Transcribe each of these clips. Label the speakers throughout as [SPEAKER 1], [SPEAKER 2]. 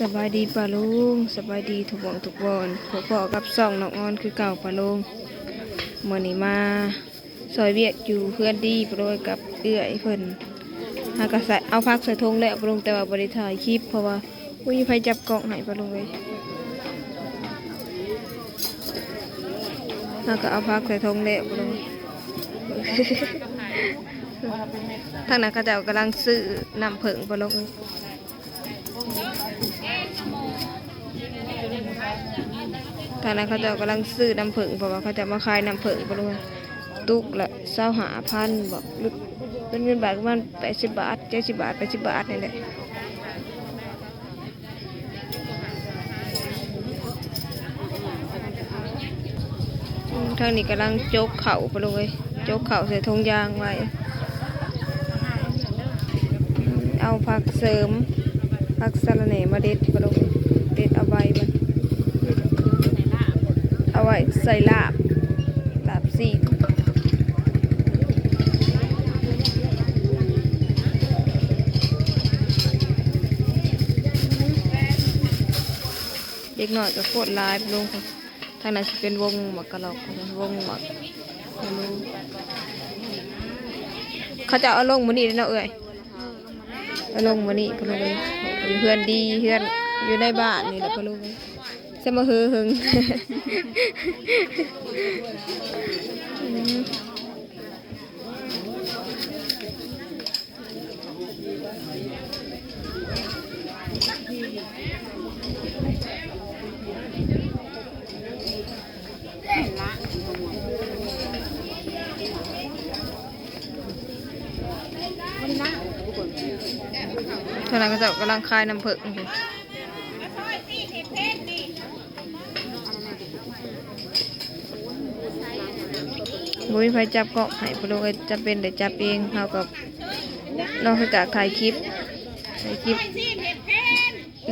[SPEAKER 1] สบายดีป่าลุงสบายดีทุกวงทุกวอนพอพอกับซ่องน้องออนคือเก่าป่าลุงเมื่อนี้มาซอยเวียกอยู่เพื่อนดีโปรยกับเอื้อยเพิ่นหากระใส่เอาพักใส่ทงแล้วป่าลุงแต่ว่าบริถ่ายคลิปเพราะว่าอุ้ยไฟจับกล้องให้ป่าลุงเลยหาก็เอาพักใส่ทงแล้วป่าลุงทางนั้นเขาเจะกำลังซื้อน้ำผึ้งป่าลุง ทางนั้นเขาเจะกำลังซื้อน้ำผึ้งเพราะว่าเขาจะมาขายน้ำผึ้งไปเลยตุกละเศร้าหาพันบอกลึกเป็นเงินบาทประมาณแปดสิบบาทเจ็ดสิบบาทแปดสิบบาทนี่แหละทางนี้กำลังโจกเข่าไปเลยโจกเข่าใส่ทงยางไว้ เอาผักเสริมผักสะระแหน่มาเด็ดไปเลยเด็ดเอาใบมัน อาไว้ใส่ลาบลาบซีเด็กหน่อยก็โคตรลายลงทางนั้นจะเป็นวงหมักกะหลอกวงหมักเขาจะเอาลงมานี่เนาะเอ้ยเอาลงมานี่พะลุงเลยเพื่อนดีเพื่อนอยู่ในบ้านนี่แหละพะลุง สมหือหึงตอนนั้นก็จะกำลังคลายน้ำผึ้ง บุ้ยไฟจับเกาะให้พะโลเอ้ยจะเป็นแต่จับเองเฮากับนอกจากถ่ายคลิปถ่ายคลิป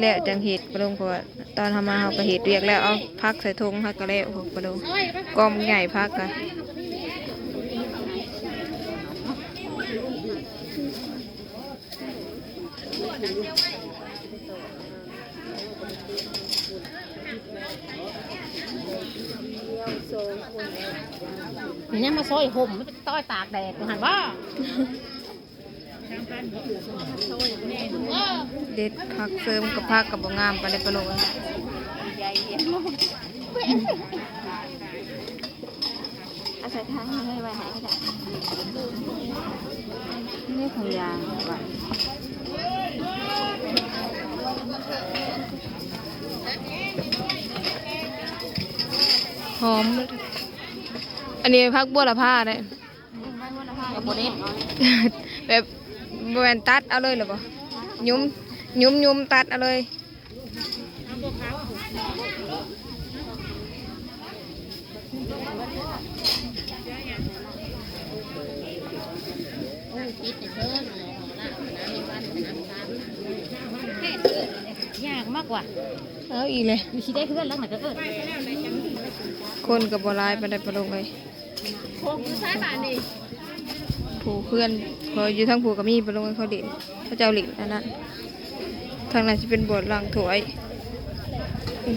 [SPEAKER 1] แล้วจังเหตุพะโลเพราะว่าตอนทำมาเฮาก็เหตุเรียกแล้วเอาพักใส่ถุงฮักก็แล้วของพะโลกอมใหญ่พักกั น
[SPEAKER 2] เนี่ยมาซอยห่มมันเป็นต้อยตากแดดหันว่า
[SPEAKER 1] เด็ดพักเสริมกับพักกับบ่งามไปเลยพะโลเอ้ย
[SPEAKER 2] อาศัยทางให้ไว้หายก็ได้นี่ของยางไว้
[SPEAKER 1] หอม อันนี้พักบัวละผ้าเนี่ย
[SPEAKER 2] กับโบเด็ด
[SPEAKER 1] แบบบแวนตัดเอาเลยเหรอปะยุ้มยุ้มยุ้มตัดเอาเลย
[SPEAKER 2] ปิดเพิ่มยากมากกว่า
[SPEAKER 1] เอาอีกเลย
[SPEAKER 2] มีชีได้เพื่อนแล้วไหนก็เกิด
[SPEAKER 1] คนกับบหลายไปได้ประลงเลย
[SPEAKER 2] โค้งคือซ้ายบานนี่
[SPEAKER 1] ผู้เพื่อนพออยู่ทั้งผู้กับมีประลงให้เขาเด่นเขาเจ้าหลินอันนั้นทางนั้นจะเป็นบอนล่างถวย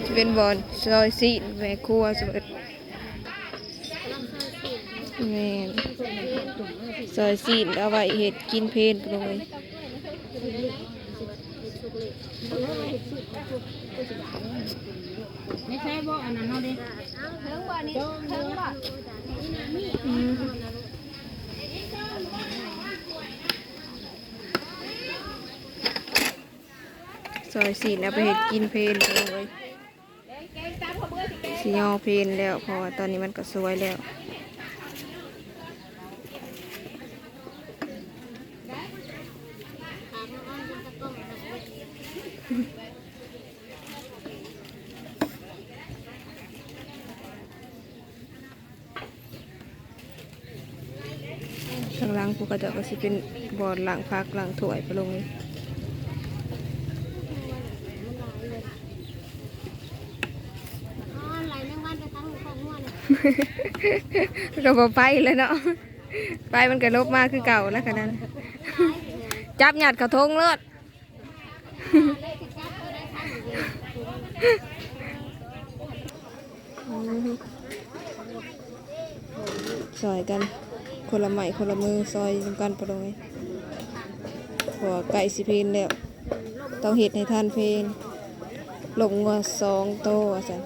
[SPEAKER 1] จะเป็นบอนซอยซีนแม่ครัวสมเอ็ดแม่นซอยซีนเอาไว้เห็ดกินเพลนประลงเลย
[SPEAKER 2] ไม่ใช่บ่อันนั้นเอาดิ
[SPEAKER 1] อืมซอยสีนเอาไปเห็ดกินเพลนเลยสียอเพลนแล้วพราะว่าตอนนี้มันก็สวยแล้วข้างหล่างผู กระจกก็สิเป็นบอดหลังพักหลังถ้วยไปลงเลยเราบอไปเลยเนาะไปมันก็ลบมากคือเก่าแล้วกันนั้นจับหยัดกระทงเลิศซอยกัน คนละไม้คนละมือซอยนำกันปะเลยหัวไก่สิเพนแล้วต้องเห็ดให้ท่านเพนลงงัวสองโตอะสัน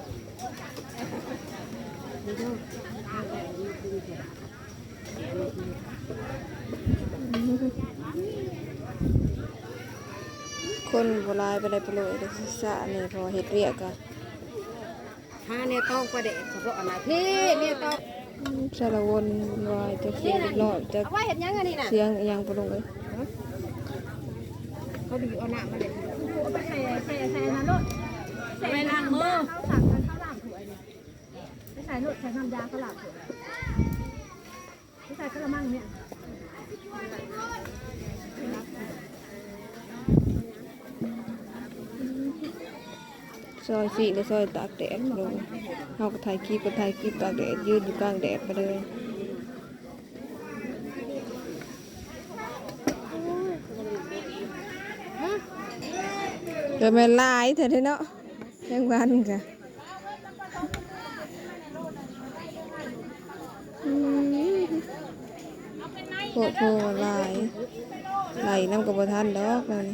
[SPEAKER 1] คนโบราณไปเลยไปเลยเด็กศึกษาเนี่ยพอเห็ดเรียกอะ
[SPEAKER 3] ห้าเนี่ยต้องประเด็กเฉพาะอะไรพี่เนี่ยต้อง
[SPEAKER 1] สารวนวายจะเสียงเล็กน้อยจะ
[SPEAKER 3] เอาไว้เห็นยังไงนี่น่ะ
[SPEAKER 1] เสียงอิหยังปะลงเลย
[SPEAKER 3] เขาดีเอาหน้ามาเด็ด
[SPEAKER 2] ใส่ใส่ใส่น้ำรถใส่ล้างมือข้าวสักข้าวล้างถ้วยไม่ใส่รถใส่น้ำยาข้าวล้างถ้วยไม่ใส่กระมังเนี่ย
[SPEAKER 1] อยสีก็ซอยตากแดดปะลงเขาก็ถ่ายคลิปก็ถ่ายคลิปตากแดดยืนอยู่กลางแดดไปเลยเดี๋ยวแม่นลายเถอะเด้อเนาะยังวันกะโคตรโคตรลายไหลน้ำกับบทันดอกนั่น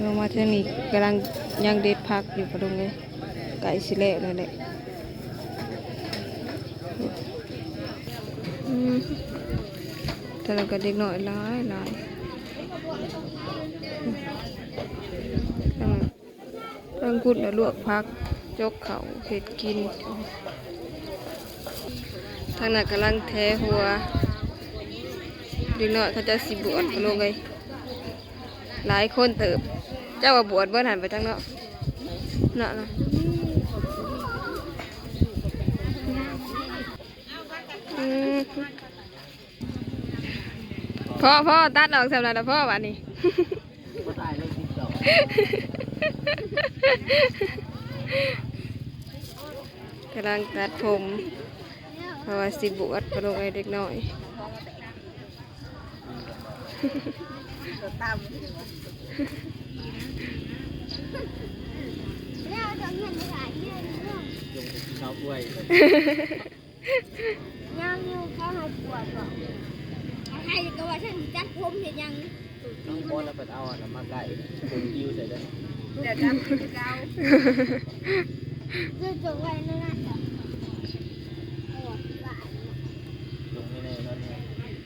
[SPEAKER 1] เรามาเที่นี้กำลังยังเด็ดพักอยู่ประดงเลยไก่สิเละเลยแหละอืมแต่เราก็เด็กหน่อยหลายหลายอืมเรื่องกุดแล้วลวกพัก จกเขาเห็ดกิน ทางนั้นกำลังแทหัวเด็กหน้อยเขาจะสิบวชประดงเลยหลายคนเติบ จ้าว่าบวชเบิ่หันไปทางเนาะเนาะนะพ่อพ่อตัดออกสำหรับพ่อวันนี้กำลังตัดผมเพราะว่าสิบวชประโลกไอเด็กน้อย
[SPEAKER 4] ย
[SPEAKER 5] ยังอยู่เขาให้ปวดบ่ให้ก็ว่าฉันจัดผมเห็นยัง
[SPEAKER 4] น้องบอลแล้วไปเอาอันนั้นมาไก่ผมยิ้วใส่ได้
[SPEAKER 3] เดี๋ยวจะเก้า
[SPEAKER 5] คือจงไว้นั่นน่ะ
[SPEAKER 4] ลงไม่แน่นอนเนี่ย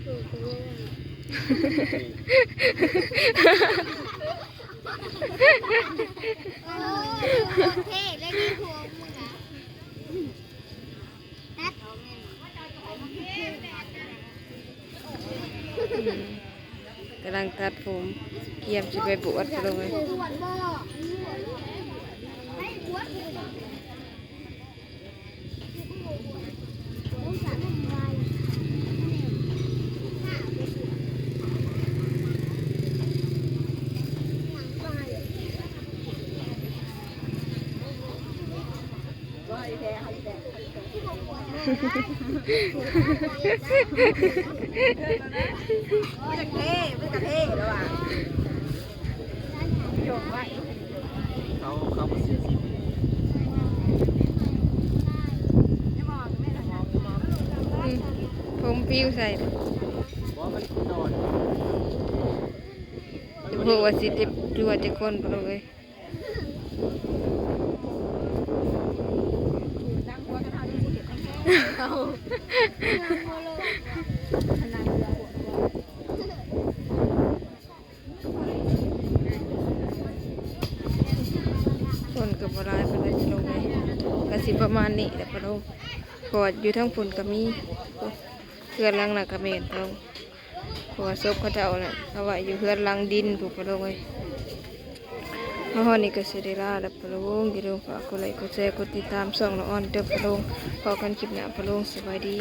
[SPEAKER 5] โอ้ย เท่แล้วนี่หัวมึงอะตัดออกแม่
[SPEAKER 1] กำลังตัดผมเกียมจะไปบวชประโลกไอ้
[SPEAKER 5] ปวดบ่ให้ปวดต้องสารทำไว้
[SPEAKER 3] ไม่จะเท่ไม่จะเท่แล้วอะโยกไว้
[SPEAKER 4] เขาเขาเสียสิ
[SPEAKER 1] ผมปิ้วใส่
[SPEAKER 4] เพราะมันนอน
[SPEAKER 1] จะพูดว่าสิเจ็บจัวจะคนประโลก ไอ้คนกับรายเป็นไรจะลงไงกระสิประมาณนี้แหละปะลงกอดอยู่ทั้งฝนก็มีเพื่อนลังหน่ะกระเมนลงเราะว่าศพเขาเจ้าน่ะเอาไว้อยู่เพื่อนลังดินถูกปะลงไงเฮ มาฮอดนี่ก็สิได้ลาแล้วปะลุงอย่าลืมฝากกดไลค์กดแชร์กดติดตามช่องน้องออนเด้อปะลุงพอกันคลิปหน้าปะลุงสบายดี